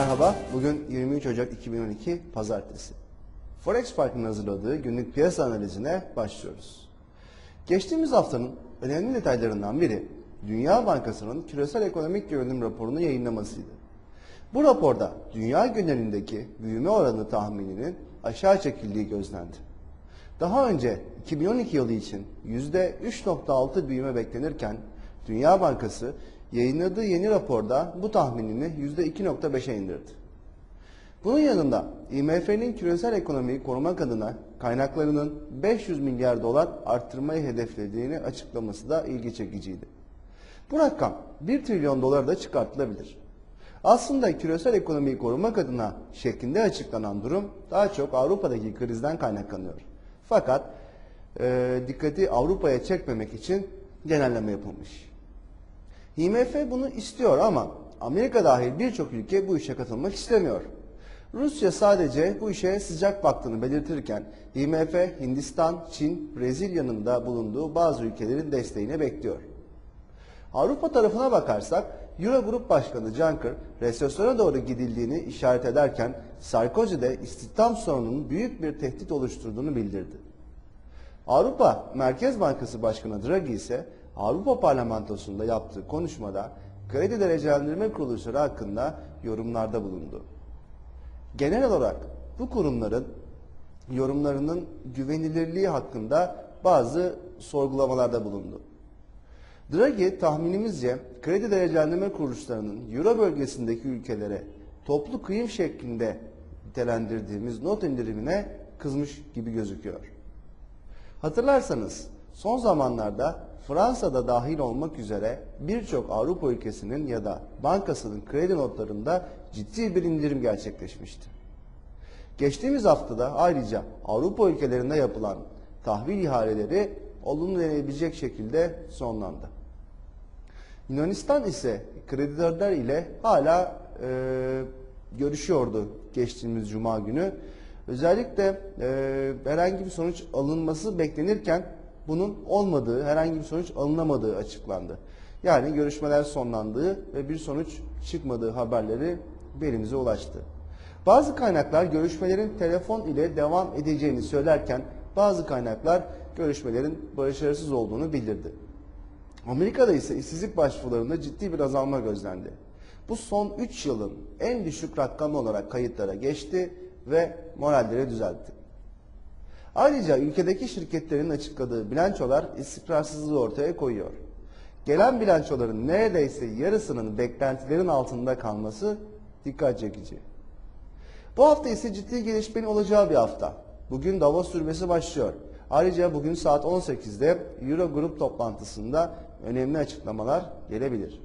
Merhaba, bugün 23 Ocak 2012 Pazartesi. Forex Park'ın hazırladığı günlük piyasa analizine başlıyoruz. Geçtiğimiz haftanın önemli detaylarından biri, Dünya Bankası'nın küresel ekonomik görünüm raporunu yayınlamasıydı. Bu raporda dünya genelindeki büyüme oranı tahmininin aşağı çekildiği gözlendi. Daha önce 2012 yılı için %3.6 büyüme beklenirken Dünya Bankası yayınladığı yeni raporda bu tahminini %2.5'e indirdi. Bunun yanında IMF'nin küresel ekonomiyi korumak adına kaynaklarının 500 milyar dolar arttırmayı hedeflediğini açıklaması da ilgi çekiciydi. Bu rakam 1 trilyon dolar da çıkartılabilir. Aslında küresel ekonomiyi korumak adına şeklinde açıklanan durum daha çok Avrupa'daki krizden kaynaklanıyor. Fakat e, dikkati Avrupa'ya çekmemek için genelleme yapılmış. IMF bunu istiyor ama Amerika dahil birçok ülke bu işe katılmak istemiyor. Rusya sadece bu işe sıcak baktığını belirtirken IMF, Hindistan, Çin, Brezilya'nın da bulunduğu bazı ülkelerin desteğini bekliyor. Avrupa tarafına bakarsak Eurogrup Başkanı Juncker resesyona doğru gidildiğini işaret ederken Sarkozy de istihdam sorununun büyük bir tehdit oluşturduğunu bildirdi. Avrupa Merkez Bankası Başkanı Draghi ise Avrupa Parlamentosu'nda yaptığı konuşmada kredi derecelendirme kuruluşları hakkında yorumlarda bulundu. Genel olarak bu kurumların yorumlarının güvenilirliği hakkında bazı sorgulamalarda bulundu. Draghi tahminimizce kredi derecelendirme kuruluşlarının Euro bölgesindeki ülkelere toplu kıyım şeklinde nitelendirdiğimiz not indirimine kızmış gibi gözüküyor. Hatırlarsanız son zamanlarda Fransa'da dahil olmak üzere birçok Avrupa ülkesinin ya da bankasının kredi notlarında ciddi bir indirim gerçekleşmişti. Geçtiğimiz haftada ayrıca Avrupa ülkelerinde yapılan tahvil ihaleleri olumlu deneyebilecek şekilde sonlandı. Yunanistan ise kreditörler ile hala e, görüşüyordu geçtiğimiz cuma günü. Özellikle e, herhangi bir sonuç alınması beklenirken bunun olmadığı, herhangi bir sonuç alınamadığı açıklandı. Yani görüşmeler sonlandığı ve bir sonuç çıkmadığı haberleri belimize ulaştı. Bazı kaynaklar görüşmelerin telefon ile devam edeceğini söylerken bazı kaynaklar görüşmelerin başarısız olduğunu bildirdi. Amerika'da ise işsizlik başvurularında ciddi bir azalma gözlendi. Bu son 3 yılın en düşük rakamı olarak kayıtlara geçti ve moralleri düzeltti. Ayrıca ülkedeki şirketlerin açıkladığı bilançolar istikrarsızlığı ortaya koyuyor. Gelen bilançoların neredeyse yarısının beklentilerin altında kalması dikkat çekici. Bu hafta ise ciddi gelişmenin olacağı bir hafta. Bugün Davos sürmesi başlıyor. Ayrıca bugün saat 18'de Euro Grup toplantısında önemli açıklamalar gelebilir.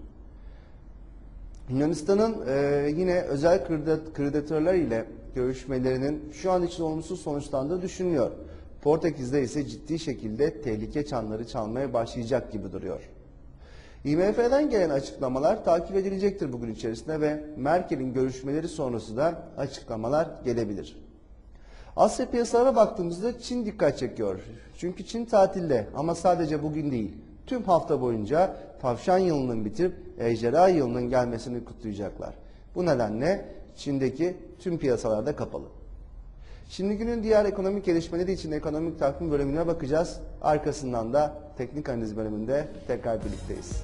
Yunanistan'ın e, yine özel kreditörler ile görüşmelerinin şu an için olumsuz sonuçlandığı düşünülüyor. Portekiz'de ise ciddi şekilde tehlike çanları çalmaya başlayacak gibi duruyor. IMF'den gelen açıklamalar takip edilecektir bugün içerisinde ve Merkel'in görüşmeleri sonrası da açıklamalar gelebilir. Asya piyasalara baktığımızda Çin dikkat çekiyor. Çünkü Çin tatilde ama sadece bugün değil. Tüm hafta boyunca tavşan yılının bitirip ejderha yılının gelmesini kutlayacaklar. Bu nedenle Çin'deki tüm piyasalarda kapalı. Şimdi günün diğer ekonomik gelişmeleri için ekonomik takvim bölümüne bakacağız. Arkasından da teknik analiz bölümünde tekrar birlikteyiz.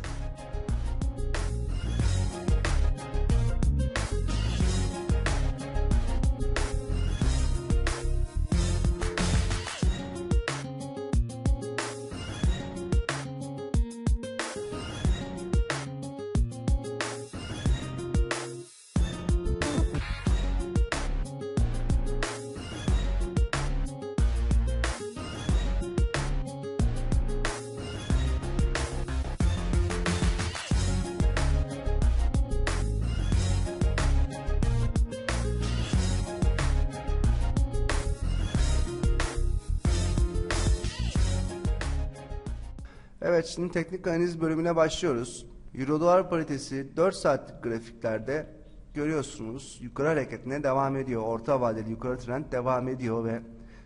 Evet şimdi teknik analiz bölümüne başlıyoruz. Euro dolar paritesi 4 saatlik grafiklerde görüyorsunuz yukarı hareketine devam ediyor. Orta vadeli yukarı trend devam ediyor ve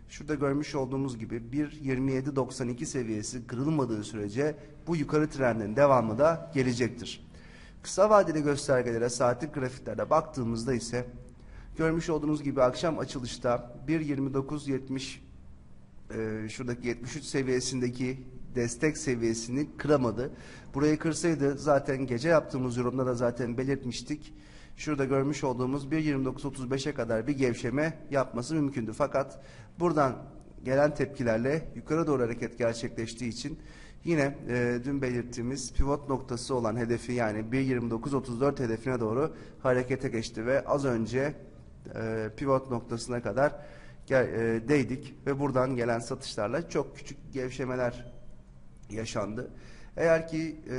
şurada görmüş olduğumuz gibi 1.27.92 seviyesi kırılmadığı sürece bu yukarı trendin devamı da gelecektir. Kısa vadeli göstergelere saatlik grafiklerde baktığımızda ise görmüş olduğunuz gibi akşam açılışta 1.29.70 e, şuradaki 73 seviyesindeki destek seviyesini kıramadı. Burayı kırsaydı zaten gece yaptığımız yorumda da zaten belirtmiştik. Şurada görmüş olduğumuz 1.29.35'e kadar bir gevşeme yapması mümkündü. Fakat buradan gelen tepkilerle yukarı doğru hareket gerçekleştiği için yine e, dün belirttiğimiz pivot noktası olan hedefi yani 1.29.34 hedefine doğru harekete geçti ve az önce e, pivot noktasına kadar e, değdik ve buradan gelen satışlarla çok küçük gevşemeler yaşandı. Eğer ki e,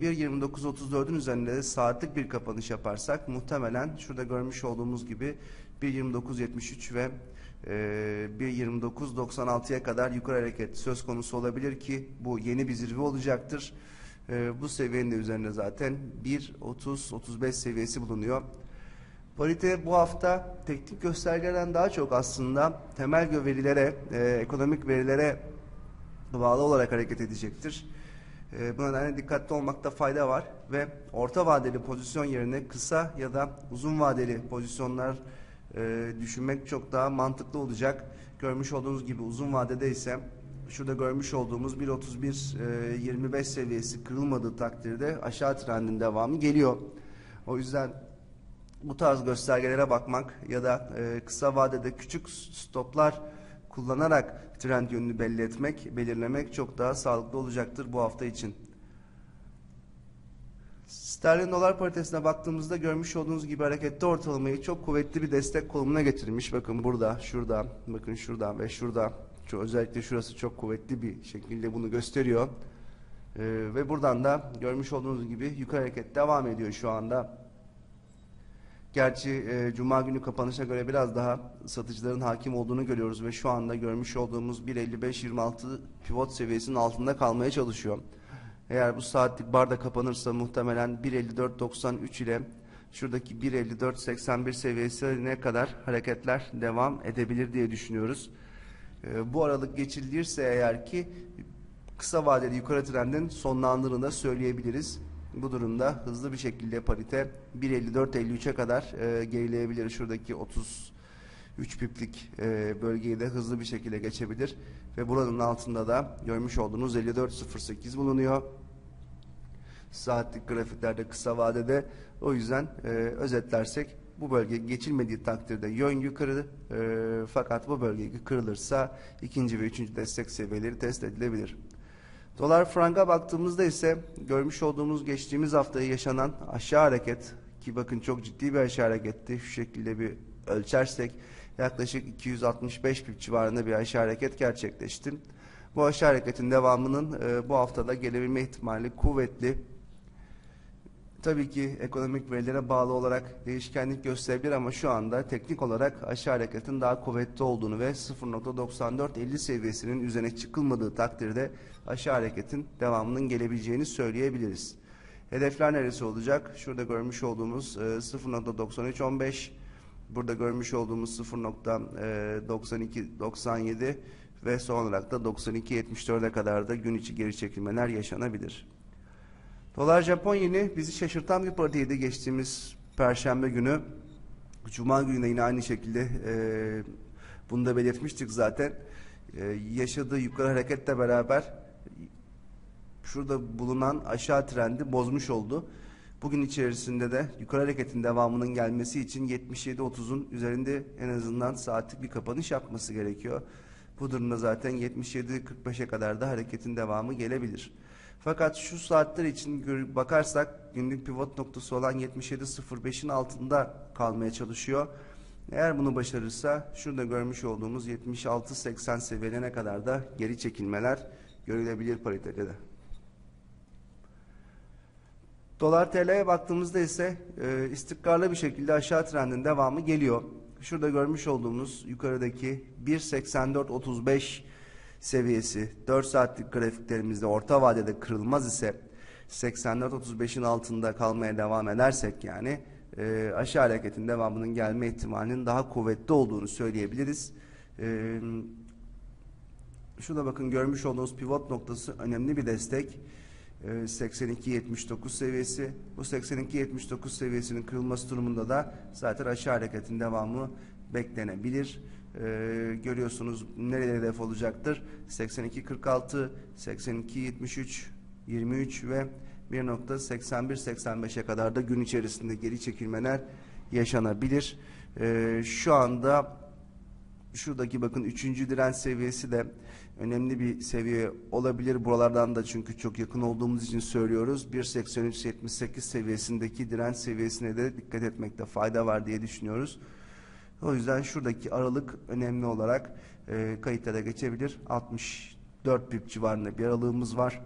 1.29.34'ün üzerinde de saatlik bir kapanış yaparsak muhtemelen şurada görmüş olduğumuz gibi 1.29.73 ve e, 1.29.96'ya kadar yukarı hareket söz konusu olabilir ki bu yeni bir zirve olacaktır. E, bu seviyenin de üzerinde zaten 1.30-35 seviyesi bulunuyor. Parite bu hafta teknik göstergelerden daha çok aslında temel verilere, e, ekonomik verilere bağlı olarak hareket edecektir. E, bu nedenle dikkatli olmakta fayda var ve orta vadeli pozisyon yerine kısa ya da uzun vadeli pozisyonlar e, düşünmek çok daha mantıklı olacak. Görmüş olduğunuz gibi uzun vadede ise şurada görmüş olduğumuz 1.31 e, 25 seviyesi kırılmadığı takdirde aşağı trendin devamı geliyor. O yüzden bu tarz göstergelere bakmak ya da e, kısa vadede küçük stoplar kullanarak trend yönünü belli etmek, belirlemek çok daha sağlıklı olacaktır bu hafta için. Sterlin dolar paritesine baktığımızda görmüş olduğunuz gibi harekette ortalamayı çok kuvvetli bir destek konumuna getirmiş. Bakın burada, şurada, bakın şurada ve şurada. Şu, özellikle şurası çok kuvvetli bir şekilde bunu gösteriyor. Ee, ve buradan da görmüş olduğunuz gibi yukarı hareket devam ediyor şu anda. Gerçi e, Cuma günü kapanışa göre biraz daha satıcıların hakim olduğunu görüyoruz ve şu anda görmüş olduğumuz 1.55-26 pivot seviyesinin altında kalmaya çalışıyor. Eğer bu saatlik barda kapanırsa muhtemelen 1.54.93 ile şuradaki 1.54.81 seviyesine kadar hareketler devam edebilir diye düşünüyoruz. E, bu aralık geçilirse eğer ki kısa vadeli yukarı trendin sonlandığını da söyleyebiliriz. Bu durumda hızlı bir şekilde parite 1.54-53'e kadar e, gerileyebilir. Şuradaki 33 piplik e, bölgeyi de hızlı bir şekilde geçebilir. Ve buranın altında da görmüş olduğunuz 54.08 bulunuyor. Saatlik grafiklerde kısa vadede. O yüzden e, özetlersek bu bölge geçilmediği takdirde yön yukarı e, fakat bu bölge kırılırsa ikinci ve üçüncü destek seviyeleri test edilebilir. Dolar franga baktığımızda ise görmüş olduğumuz geçtiğimiz haftayı yaşanan aşağı hareket ki bakın çok ciddi bir aşağı hareketti. Şu şekilde bir ölçersek yaklaşık 265 pip civarında bir aşağı hareket gerçekleşti. Bu aşağı hareketin devamının e, bu haftada gelebilme ihtimali kuvvetli. Tabii ki ekonomik verilere bağlı olarak değişkenlik gösterebilir ama şu anda teknik olarak aşağı hareketin daha kuvvetli olduğunu ve 0.9450 seviyesinin üzerine çıkılmadığı takdirde aşağı hareketin devamının gelebileceğini söyleyebiliriz. Hedefler neresi olacak? Şurada görmüş olduğumuz 0.9315 e, burada görmüş olduğumuz 0.9297 e, ve son olarak da 92.74'e kadar da gün içi geri çekilmeler yaşanabilir. Dolar Japon yeni bizi şaşırtan bir partiydi geçtiğimiz Perşembe günü. Cuma günü yine aynı şekilde e, bunu da belirtmiştik zaten. E, yaşadığı yukarı hareketle beraber şurada bulunan aşağı trendi bozmuş oldu. Bugün içerisinde de yukarı hareketin devamının gelmesi için 77.30'un üzerinde en azından saatlik bir kapanış yapması gerekiyor. Bu durumda zaten 77.45'e kadar da hareketin devamı gelebilir. Fakat şu saatler için bakarsak günlük pivot noktası olan 77.05'in altında kalmaya çalışıyor. Eğer bunu başarırsa şurada görmüş olduğumuz 76.80 seviyelerine kadar da geri çekilmeler görülebilir paritede de. Dolar TL'ye baktığımızda ise e, istikrarlı bir şekilde aşağı trendin devamı geliyor. Şurada görmüş olduğumuz yukarıdaki 1.84.35 seviyesi 4 saatlik grafiklerimizde orta vadede kırılmaz ise 84-35'in altında kalmaya devam edersek yani e, aşağı hareketin devamının gelme ihtimalinin daha kuvvetli olduğunu söyleyebiliriz. E, şurada bakın görmüş olduğunuz pivot noktası önemli bir destek. e, 82-79 seviyesi. Bu 82-79 seviyesinin kırılması durumunda da zaten aşağı hareketin devamı beklenebilir. E, görüyorsunuz nereye hedef olacaktır? 82-46, 82-73, 23 ve 1.81-85'e kadar da gün içerisinde geri çekilmeler yaşanabilir. E, şu anda şuradaki bakın üçüncü direnç seviyesi de önemli bir seviye olabilir. Buralardan da çünkü çok yakın olduğumuz için söylüyoruz. 1.83-78 seviyesindeki direnç seviyesine de dikkat etmekte fayda var diye düşünüyoruz. O yüzden şuradaki aralık önemli olarak e, kayıtlara geçebilir. 64 pip civarında bir aralığımız var.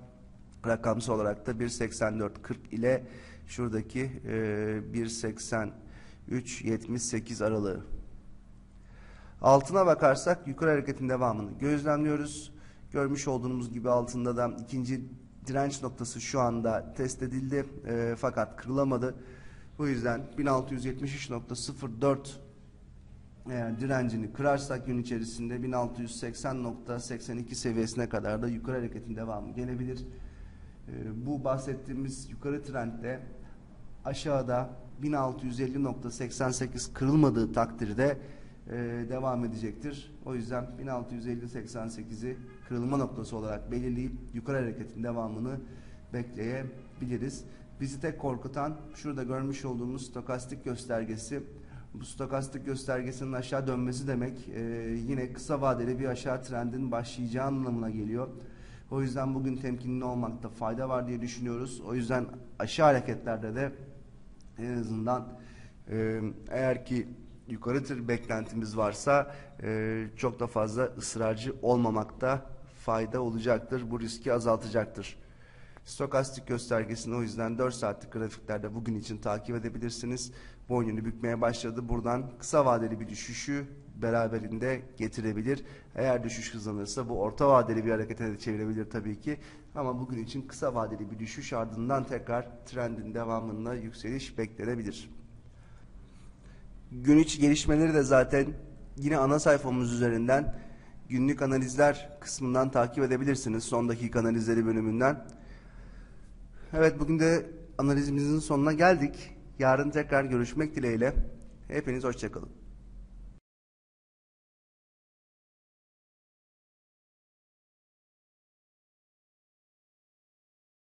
Rakamsal olarak da 1.84-40 ile şuradaki e, 1.83-78 aralığı. Altına bakarsak yukarı hareketin devamını gözlemliyoruz. Görmüş olduğumuz gibi altında da ikinci direnç noktası şu anda test edildi e, fakat kırılamadı. Bu yüzden 1673.04 eğer direncini kırarsak gün içerisinde 1680.82 seviyesine kadar da yukarı hareketin devamı gelebilir. E, bu bahsettiğimiz yukarı trendde aşağıda 1650.88 kırılmadığı takdirde e, devam edecektir. O yüzden 1650-88'i kırılma noktası olarak belirleyip yukarı hareketin devamını bekleyebiliriz. Bizi tek korkutan şurada görmüş olduğumuz stokastik göstergesi. Bu stokastik göstergesinin aşağı dönmesi demek e, yine kısa vadeli bir aşağı trendin başlayacağı anlamına geliyor. O yüzden bugün temkinli olmakta fayda var diye düşünüyoruz. O yüzden aşağı hareketlerde de en azından e, eğer ki yukarı tır beklentimiz varsa e, çok da fazla ısrarcı olmamakta fayda olacaktır. Bu riski azaltacaktır. Stokastik göstergesini o yüzden 4 saatlik grafiklerde bugün için takip edebilirsiniz. Boynunu bükmeye başladı. Buradan kısa vadeli bir düşüşü beraberinde getirebilir. Eğer düşüş hızlanırsa bu orta vadeli bir harekete de çevirebilir tabii ki. Ama bugün için kısa vadeli bir düşüş ardından tekrar trendin devamında yükseliş beklenebilir. Gün içi gelişmeleri de zaten yine ana sayfamız üzerinden günlük analizler kısmından takip edebilirsiniz. Son dakika analizleri bölümünden. Evet bugün de analizimizin sonuna geldik. Yarın tekrar görüşmek dileğiyle. Hepiniz hoşçakalın.